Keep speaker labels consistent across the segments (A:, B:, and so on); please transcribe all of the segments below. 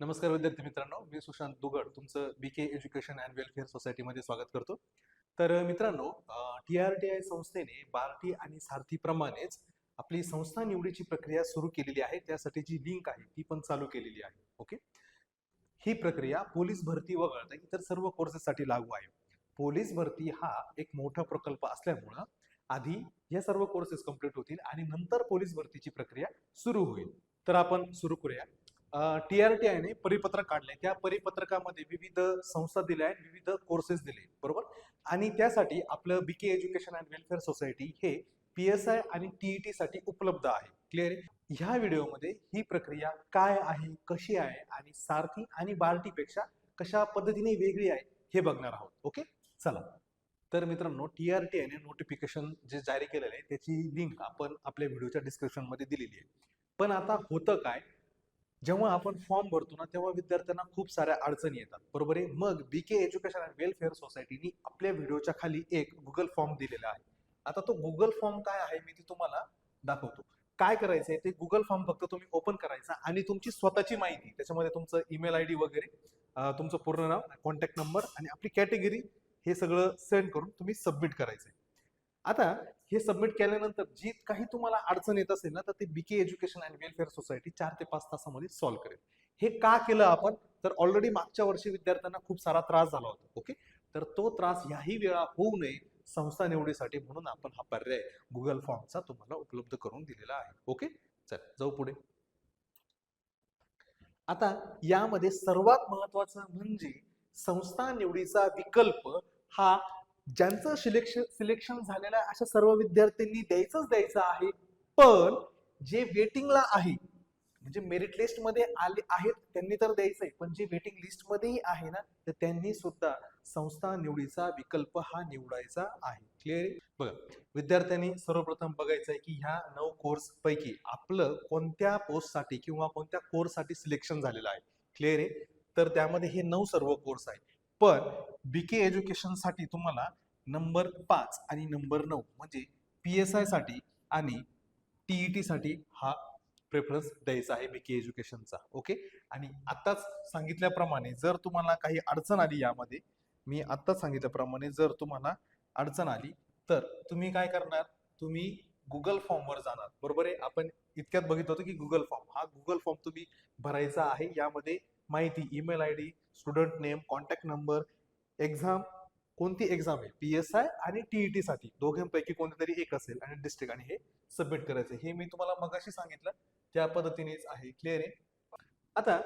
A: नमस्कार विद्यार्थी मित्रांनो मी सुशांत दुगड तुमचं B K education and welfare सोसायटीमध्ये स्वागत करतो. तर मित्रांनो टी आर टी आय संस्थेने बार्टी आणि सारथीप्रमाणेच आपली संस्था निवडीची प्रक्रिया सुरू केलेली आहे. त्यासाठी जी लिंक आहे ती पण चालू केलेली आहे. ओके ही प्रक्रिया पोलीस भरती वगळता इतर सर्व कोर्सेससाठी लागू आहे. पोलीस भरती हा एक मोठा प्रकल्प असल्यामुळं आधी या सर्व कोर्सेस कंप्लीट होतील आणि नंतर पोलीस भरतीची प्रक्रिया सुरू होईल. तर आपण सुरू करूया. टी आर टी आयने परिपत्रक काढले त्या परिपत्रकामध्ये विविध संस्था दिल्या आहेत विविध कोर्सेस दिले बरोबर? आणि त्यासाठी आपलं B K education and welfare society हे पी एस आय आणि टीईटी साठी उपलब्ध आहे. क्लिअर ह्या व्हिडिओमध्ये ही प्रक्रिया काय आहे कशी आहे आणि सारथी आणि बार्टीपेक्षा कशा पद्धतीने वेगळी आहे हे बघणार आहोत. ओके चला. तर मित्रांनो टी आर टी आयने नोटिफिकेशन जे जारी केलेलं आहे त्याची लिंक आपण आपल्या व्हिडिओच्या डिस्क्रिप्शनमध्ये दिलेली आहे. पण आता होतं काय? जेव्हा आपण फॉर्म भरतो ना तेव्हा विद्यार्थ्यांना खूप साऱ्या अडचणी येतात. बरोबर आहे? मग B K education and welfare सोसायटीनी आपल्या व्हिडिओच्या खाली एक गुगल फॉर्म दिलेला आहे. आता तो गुगल फॉर्म काय आहे मी ते तुम्हाला दाखवतो. काय करायचंय? ते गुगल फॉर्म फक्त तुम्ही ओपन करायचा आणि तुमची स्वतःची माहिती त्याच्यामध्ये तुमचं ईमेल आय डी वगैरे तुमचं पूर्ण नाव कॉन्टॅक्ट नंबर आणि आपली कॅटेगरी हे सगळं सेंड करून तुम्ही सबमिट करायचंय. आता हे सबमिट केल्यानंतर जी काही तुम्हाला अडचण येत असेल ना तर ते BK education and welfare society चार ते पाच तासामध्ये सॉल्व्ह करेल. हे का केलं आपण? तर ऑलरेडी मागच्या वर्षी विद्यार्थ्यांना खूप सारा त्रास झाला होता ओके तर तो त्रास याही वेळा होऊ नये संस्था निवडीसाठी म्हणून आपण हा पर्याय गुगल फॉर्मचा तुम्हाला उपलब्ध करून दिलेला आहे ओके चल जाऊ पुढे. आता यामध्ये सर्वात महत्वाचं म्हणजे संस्था निवडीचा विकल्प हा ज्यांचं सिलेक्शन सिलेक्शन झालेलं आहे अशा सर्व विद्यार्थ्यांनी द्यायचंच द्यायचं आहे. पण जे वेटिंगला आहे म्हणजे मेरिट लिस्टमध्ये आले आहेत त्यांनी तर द्यायचंय. पण जे वेटिंग लिस्ट मध्येही आहे ना तर त्यांनी सुद्धा संस्था निवडीचा विकल्प हा निवडायचा आहे. क्लिअर बघा विद्यार्थ्यांनी सर्वप्रथम बघायचं आहे की ह्या नऊ कोर्स पैकी आपलं कोणत्या पोस्टसाठी किंवा कोणत्या कोर्ससाठी सिलेक्शन झालेलं आहे. क्लिअर आहे? तर त्यामध्ये हे नऊ सर्व कोर्स आहे पण बी के एज्युकेशनसाठी तुम्हाला नंबर पाच आणि नंबर नऊ म्हणजे पी एस आयसाठी आणि आणि ई टीसाठी हा प्रेफरन्स द्यायचा आहे बी के एज्युकेशनचा ओके आणि आत्ताच सांगितल्याप्रमाणे जर तुम्हाला काही अडचण आली यामध्ये मी आत्ताच सांगितल्याप्रमाणे जर तुम्हाला अडचण आली तर तुम्ही काय करणार? तुम्ही गुगल फॉर्मवर जाणार. बरोबर आहे? आपण इतक्यात बघितलं होतं की गुगल फॉर्म हा गुगल फॉर्म तुम्ही भरायचा आहे. यामध्ये माहिती email I D student name contact number exam कोणती एक्झाम आहे? पी एस आय आणि टीईटी साठी. दोघांपैकी कोणतरी तरी एक असेल आणि डिस्ट्रिक्ट आणि हे सबमिट करायचं हे मी तुम्हाला मगाशी सांगितलं. त्या पद्धतीनेच आहे. क्लिअर आहे? आता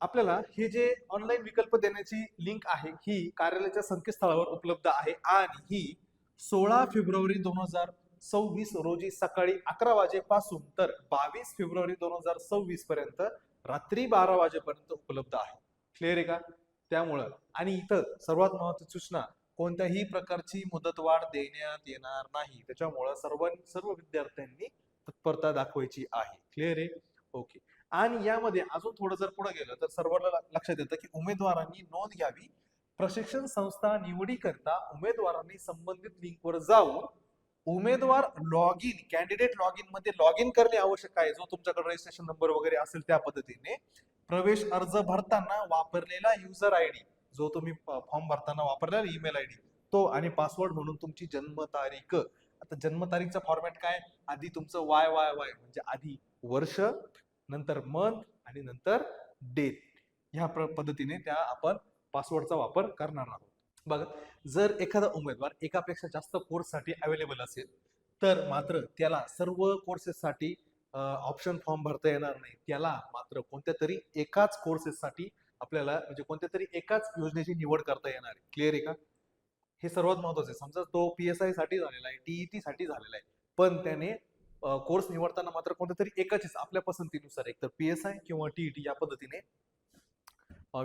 A: आपल्याला हे जे ऑनलाईन विकल्प देण्याची लिंक आहे ही कार्यालयाच्या संकेतस्थळावर उपलब्ध आहे आणि ही सोळा फेब्रुवारी दोन हजार सव्वीस रोजी सकाळी अकरा वाजेपासून तर बावीस फेब्रुवारी दोन हजार सव्वीस पर्यंत रात्री बारा वाजेपर्यंत उपलब्ध आहे. क्लिअर आहे का? त्यामुळं. आणि इथं सर्वात महत्वाची सूचना कोणत्याही प्रकारची मुदतवाढ देण्यात येणार नाही. त्याच्यामुळं सर्व सर्व विद्यार्थ्यांनी तत्परता दाखवायची आहे. क्लिअर आहे? ओके आणि यामध्ये अजून थोडं जर पुढे गेलं तर सर्वांना लक्षात येतं की उमेदवारांनी नोंद घ्यावी. प्रशिक्षण संस्था निवडीकरता उमेदवारांनी संबंधित लिंकवर जाऊन उमेदवार लॉग इन कॅन्डिडेट लॉग इनमध्ये लॉग इन करणे आवश्यक आहे. जो तुमच्याकडे रजिस्ट्रेशन नंबर वगैरे असेल त्या पद्धतीने प्रवेश अर्ज भरताना वापरलेला युजर आय डी जो तुम्ही फॉर्म भरताना वापरलेला ईमेल आय डी तो आणि पासवर्ड म्हणून तुमची जन्मतारीख. आता जन्मतारीखचा फॉर्मॅट काय? आधी तुमचं वाय वाय वाय म्हणजे आधी वर्ष नंतर मंथ आणि नंतर डेट ह्या पद्धतीने त्या आपण पासवर्डचा वापर करणार आहोत. बघा जर एखादा उमेदवार एकापेक्षा जास्त कोर्ससाठी अवेलेबल असेल तर मात्र त्याला सर्व कोर्सेससाठी ऑप्शन फॉर्म भरता येणार नाही. त्याला मात्र कोणत्या तरी एकाच कोर्सेससाठी आपल्याला म्हणजे कोणत्या तरी एकाच योजनेची निवड करता येणार आहे. क्लिअर आहे का? हे सर्वात महत्वाचं आहे. समजा तो पी एस आयसाठी झालेला आहे टीईटी साठी झालेला आहे. पण त्याने कोर्स निवडताना मात्र कोणत्या तरी एकाचीच आपल्या पसंतीनुसार एक तर पी एस आय किंवा टीईटी या पद्धतीने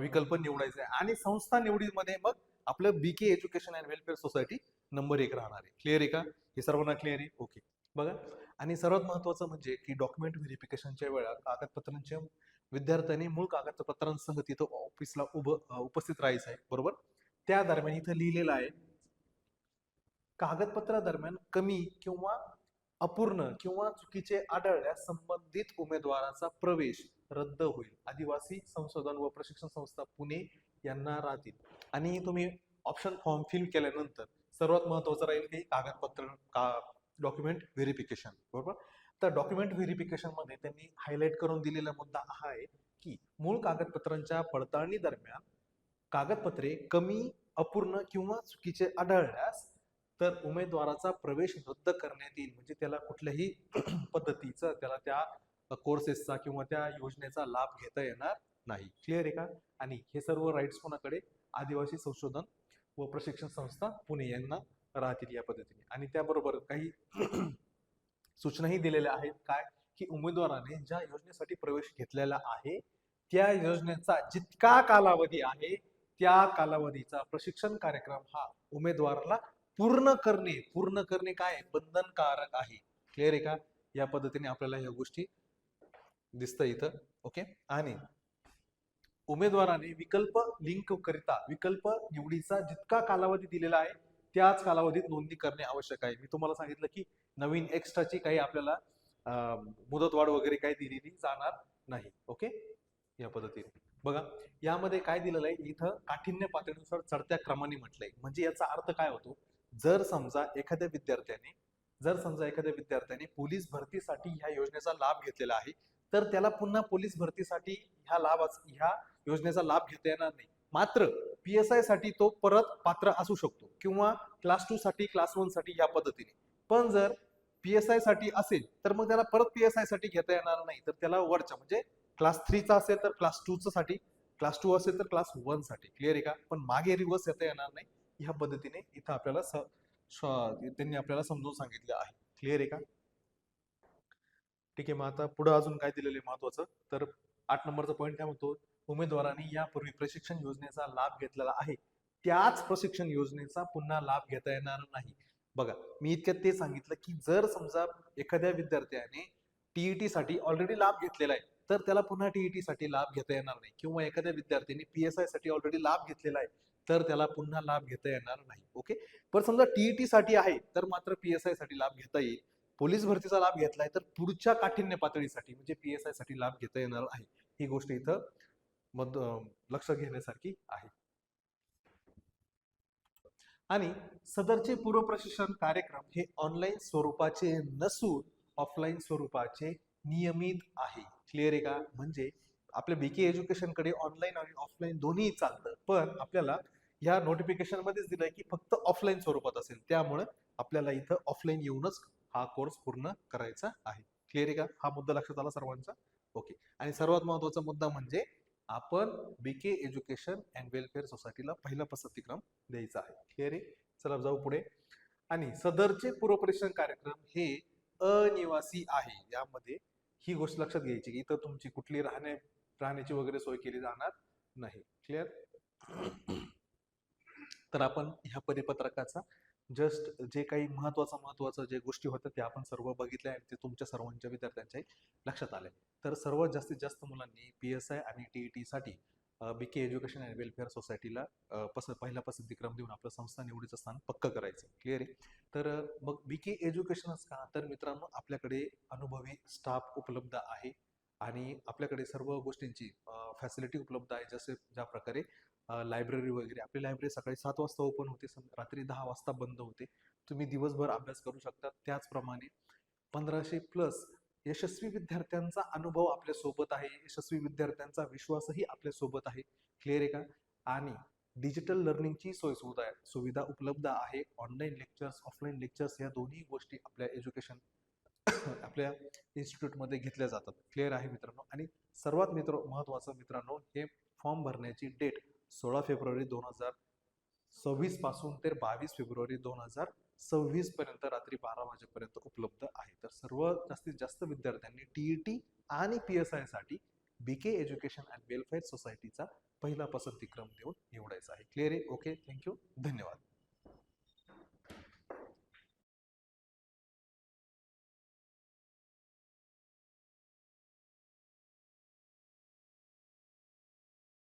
A: विकल्प निवडायचा आहे. आणि संस्था निवडीमध्ये मग आपलं B K education and welfare society number एक राहणार आहे. क्लिअर आहे का? हे सर्वांना क्लिअर आहे? ओके बघा. आणि सर्वात महत्वाचं म्हणजे की डॉक्युमेंट व्हेरिफिकेशनच्या वेळा कागदपत्रांच्या विद्यार्थ्यांनी मूळ कागदपत्रांसह तिथं ऑफिसला उभं उपस्थित राहायचं आहे. बरोबर? त्या दरम्यान इथं लिहिलेलं आहे कागदपत्रादरम्यान कमी किंवा अपूर्ण किंवा चुकीचे आढळल्यास संबंधित उमेदवाराचा प्रवेश रद्द होईल. आदिवासी संशोधन व प्रशिक्षण संस्था पुणे यांना राहतील. आणि तुम्ही ऑप्शन फॉर्म फिल केल्यानंतर सर्वात महत्वाचं राहील की कागदपत्र का डॉक्युमेंट व्हेरिफिकेशन बरोबर? तर डॉक्युमेंट व्हेरिफिकेशनमध्ये त्यांनी हायलाईट करून दिलेला मुद्दा हा आहे की मूळ कागदपत्रांच्या पडताळणी दरम्यान कागदपत्रे कमी अपूर्ण किंवा चुकीचे आढळल्यास तर उमेदवाराचा प्रवेश रद्द करण्यात येईल. म्हणजे त्याला कुठल्याही पद्धतीचं त्याला त्या कोर्सेसचा किंवा त्या योजनेचा लाभ घेता येणार नाही. क्लिअर आहे का? आणि हे सर्व राईट्स कोणाकडे? आदिवासी संशोधन व प्रशिक्षण संस्था पुणे यांना राहतील या पद्धतीने. आणि त्याबरोबर काही सूचनाही दिलेल्या आहेत. काय? की उमेदवाराने ज्या योजनेसाठी प्रवेश घेतलेला आहे त्या योजनेचा जितका कालावधी आहे त्या कालावधीचा प्रशिक्षण कार्यक्रम हा उमेदवाराला पूर्ण करणे पूर्ण करणे काय? बंधनकारक आहे. क्लिअर आहे का? या पद्धतीने आपल्याला या गोष्टी दिसतं इथं. ओके आणि उमेदवाराने विकल्प लिंक करिता विकल्प निवडीचा जितका कालावधी दिलेला आहे त्याच कालावधीत नोंदणी करणे आवश्यक आहे. मी तुम्हाला सांगितलं की नवीन एक्स्ट्राची काही आपल्याला मुदतवाढ वगैरे काही दिलेली जाणार नाही. ओके या पद्धतीने. बघा यामध्ये काय दिलेलं आहे? इथं काठिण्य पातळीनुसार चढत्या क्रमाने म्हटलंय. म्हणजे याचा अर्थ काय होतो? जर समजा एखाद्या विद्यार्थ्याने जर समजा एखाद्या विद्यार्थ्याने पोलीस भरतीसाठी ह्या योजनेचा लाभ घेतलेला आहे तर त्याला पुन्हा पोलीस भरतीसाठी ह्या लाभाचा ह्या योजनेचा लाभ घेता येणार नाही. मात्र पी एस आयसाठी तो परत पात्र असू शकतो किंवा क्लास टू साठी क्लास वनसाठी या पद्धतीने. पण जर पी एस आयसाठी असेल तर मग त्याला परत पी एस आयसाठी घेता येणार नाही. तर त्याला वरच्या म्हणजे क्लास थ्रीचा असेल तर क्लास टू साठी क्लास टू असेल तर क्लास वनसाठी. क्लिअर आहे का? पण मागे रिव्हर्स येता येणार नाही. ह्या पद्धतीने इथं आपल्याला त्यांनी आपल्याला समजून सांगितलं आहे. क्लिअर आहे का? ठीक आहे मग आता पुढे अजून काय दिलेलं आहे महत्वाचं? तर आठ नंबरचा पॉईंट काय म्हणतो? उमेदवारांनी यापूर्वी प्रशिक्षण योजनेचा लाभ घेतलेला आहे. त्याच प्रशिक्षण योजनेचा पुन्हा लाभ घेता येणार नाही. बघा मी इतक्यात ते सांगितलं की जर समजा एखाद्या विद्यार्थ्याने टीईटी साठी ऑलरेडी लाभ घेतलेला आहे तर त्याला पुन्हा टीईटी साठी लाभ घेता येणार नाही. किंवा एखाद्या विद्यार्थ्याने पीएसआयसाठी ऑलरेडी लाभ घेतलेला आहे तर त्याला पुन्हा लाभ घेता येणार नाही. ओके? पण समजा टीईटी साठी आहे तर मात्र पीएसआयसाठी लाभ घेता येईल. पोलीस भरतीचा लाभ घेतलाय तर पुढच्या काठिण्य पातळीसाठी म्हणजे पीएसआयसाठी लाभ घेता येणार आहे. ही गोष्ट इथं मद लक्ष घेण्यासारखी आहे. आणि सदरचे पूर्व प्रशिक्षण कार्यक्रम हे ऑनलाईन स्वरूपाचे नसून ऑफलाईन स्वरूपाचे नियमित आहे. क्लिअर आहे का? म्हणजे आपल्या बीके एज्युकेशनकडे ऑनलाईन आणि ऑफलाईन दोन्ही चालतं. पण आपल्याला ह्या नोटिफिकेशन मध्येच दिलंय की फक्त ऑफलाईन स्वरूपात असेल. त्यामुळे आपल्याला इथं ऑफलाईन येऊनच हा कोर्स पूर्ण करायचा आहे. क्लिअर आहे का? हा मुद्दा लक्षात आला सर्वांचा? ओके आणि सर्वात महत्त्वाचा मुद्दा म्हणजे आपण B K education and welfare सोसायटीला पहिला पसंतीक्रम द्यायचा आहे. क्लिअर आहे? चला जाऊ पुढे. आणि सदरचे पूर्वपरीक्षण कार्यक्रम हे अनिवासी आहे. यामध्ये ही गोष्ट लक्षात घ्यायची की इथं तुमची कुठली राहण्या राहण्याची वगैरे सोय केली जाणार नाही. क्लिअर तर आपण ह्या परिपत्रकाचा जस्ट जे काही महत्वाचं महत्वाचं जे गोष्टी होत्या त्या आपण सर्व बघितल्या आणि ते तुमच्या सर्वांच्या विद्यार्थ्यांच्याही लक्षात आले. तर सर्वात जास्तीत जास्त मुलांनी पी एस आय आणि टी ई साठी B K education and welfare सोसायटीला पस पहिला पसंतीक्रम देऊन आपलं संस्था निवडीचं स्थान पक्क करायचं. क्लिअर आहे? तर मग बी के एज्युकेशनच का? तर मित्रांनो आपल्याकडे अनुभवी स्टाफ उपलब्ध आहे. आणि आपल्याकडे सर्व गोष्टींची फॅसिलिटी उपलब्ध आहे. जसे ज्या प्रकारे लायब्ररी वगैरे. आपली लायब्ररी सकाळी सात वाजता ओपन होते रात्री दहा वाजता बंद होते. तुम्ही दिवसभर अभ्यास करू शकता त्याचप्रमाणे. पंधराशे प्लस यशस्वी विद्यार्थ्यांचा अनुभव आपल्यासोबत आहे. यशस्वी विद्यार्थ्यांचा विश्वासही आपल्यासोबत आहे. क्लिअर आहे का? आणि डिजिटल लर्निंगची सोय सुविधा सुविधा उपलब्ध आहे. ऑनलाईन लेक्चर्स ऑफलाईन लेक्चर्स या दोन्ही गोष्टी आपल्या एज्युकेशन आपल्या इन्स्टिट्यूटमध्ये घेतल्या जातात. क्लिअर आहे मित्रांनो? आणि सर्वात मित्र महत्त्वाचं मित्रांनो हे फॉर्म भरण्याची डेट सोळा फेब्रुवारी दोन हजार सव्वीसपासून ते बावीस फेब्रुवारी दोन हजार सव्वीस पर्यंत रात्री बारा वाजेपर्यंत उपलब्ध आहे. तर सर्व जास्तीत जास्त विद्यार्थ्यांनी टीईटी आणि पी एस आयसाठी बीके एज्युकेशन अँड वेलफेअर सोसायटीचा पहिला पसंतीक्रम देऊन निवडायचा आहे. क्लिअर आहे? ओके थँक्यू धन्यवाद.